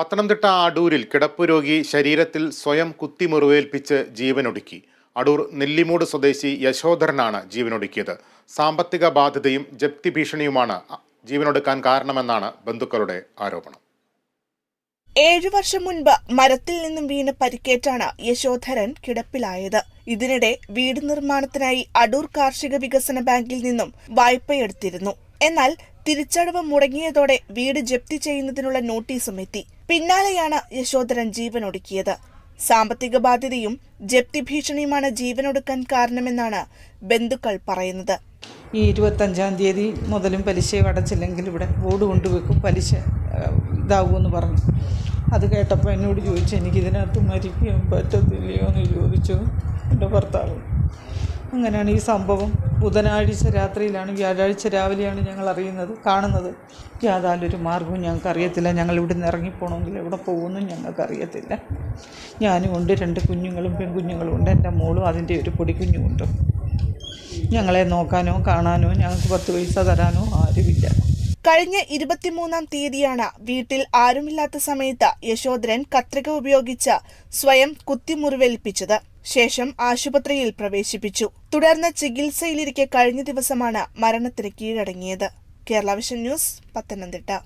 പത്തനംതിട്ട അടൂരിൽ കിടപ്പ് രോഗി ശരീരത്തിൽ സ്വയം കുത്തിമുറിവേൽപ്പിച്ച് ജീവനൊടുക്കി. അടൂർ നെല്ലിമൂട് സ്വദേശി യശോധരനാണ് ജീവനൊടുക്കിയത്. സാമ്പത്തിക ബാധ്യതയും ജപ്തി ഭീഷണിയുമാണ് ജീവനൊടുക്കാൻ കാരണമെന്നാണ് ബന്ധുക്കളുടെ ആരോപണം. ഏഴു വർഷം മുൻപ് മരത്തിൽ നിന്നും വീണ് പരിക്കേറ്റാണ് യശോധരൻ കിടപ്പിലായത്. ഇതിനിടെ വീട് നിർമ്മാണത്തിനായി അടൂർ കാർഷിക വികസന ബാങ്കിൽ നിന്നും വായ്പയെടുത്തിരുന്നു. എന്നാൽ തിരിച്ചടവ് മുടങ്ങിയതോടെ വീട് ജപ്തി ചെയ്യുന്നതിനുള്ള നോട്ടീസും എത്തി. പിന്നാലെയാണ് യശോധരൻ ജീവനൊടുക്കിയത്. സാമ്പത്തിക ബാധ്യതയും ജപ്തി ഭീഷണിയുമാണ് ജീവനൊടുക്കാൻ കാരണമെന്നാണ് ബന്ധുക്കൾ പറയുന്നത്. ഈ ഇരുപത്തഞ്ചാം തീയതി മുതലും പലിശയും അടച്ചില്ലെങ്കിൽ ഇവിടെ ബോർഡ് കൊണ്ടുവെക്കും പലിശ ഇതാവുമെന്ന് പറഞ്ഞു. അത് കേട്ടപ്പോൾ എന്നോട് ചോദിച്ചു എനിക്കിതിനകത്ത് മരിക്കാൻ പറ്റത്തില്ലയോ എന്ന് ചോദിച്ചു എന്റെ ഭർത്താവ്. അങ്ങനെയാണ് ഈ സംഭവം. ബുധനാഴ്ച രാത്രിയിലാണ് വ്യാഴാഴ്ച രാവിലെയാണ് ഞങ്ങൾ അറിയുന്നത് കാണുന്നത്. യാതൊരു മാർഗവും ഞങ്ങൾക്ക് അറിയത്തില്ല ഞങ്ങൾ ഇവിടെ നിന്ന് ഇറങ്ങിപ്പോണമെങ്കിൽ എവിടെ പോകുമെന്നും ഞങ്ങൾക്ക് അറിയത്തില്ല ഞാനും ഉണ്ട് രണ്ട് കുഞ്ഞുങ്ങളും പെൺകുഞ്ഞുങ്ങളും ഉണ്ട്. എന്റെ മോളും അതിന്റെ ഒരു പൊടിക്കുഞ്ഞുമുണ്ട്. ഞങ്ങളെ നോക്കാനോ കാണാനോ ഞങ്ങൾക്ക് പത്ത് പൈസ തരാനോ ആരുമില്ല. കഴിഞ്ഞ ഇരുപത്തിമൂന്നാം തീയതിയാണ് വീട്ടിൽ ആരുമില്ലാത്ത സമയത്ത് യശോധരൻ കത്രിക ഉപയോഗിച്ച് സ്വയം കുത്തിമുറിവേൽപ്പിച്ചത്. ശേഷം ആശുപത്രിയിൽ പ്രവേശിപ്പിച്ചു. തുടർന്ന് ചികിത്സയിലിരിക്കെ കഴിഞ്ഞ ദിവസമാണ് മരണത്തിന് കീഴടങ്ങിയത്. Kerala vision news Pathanamthitta.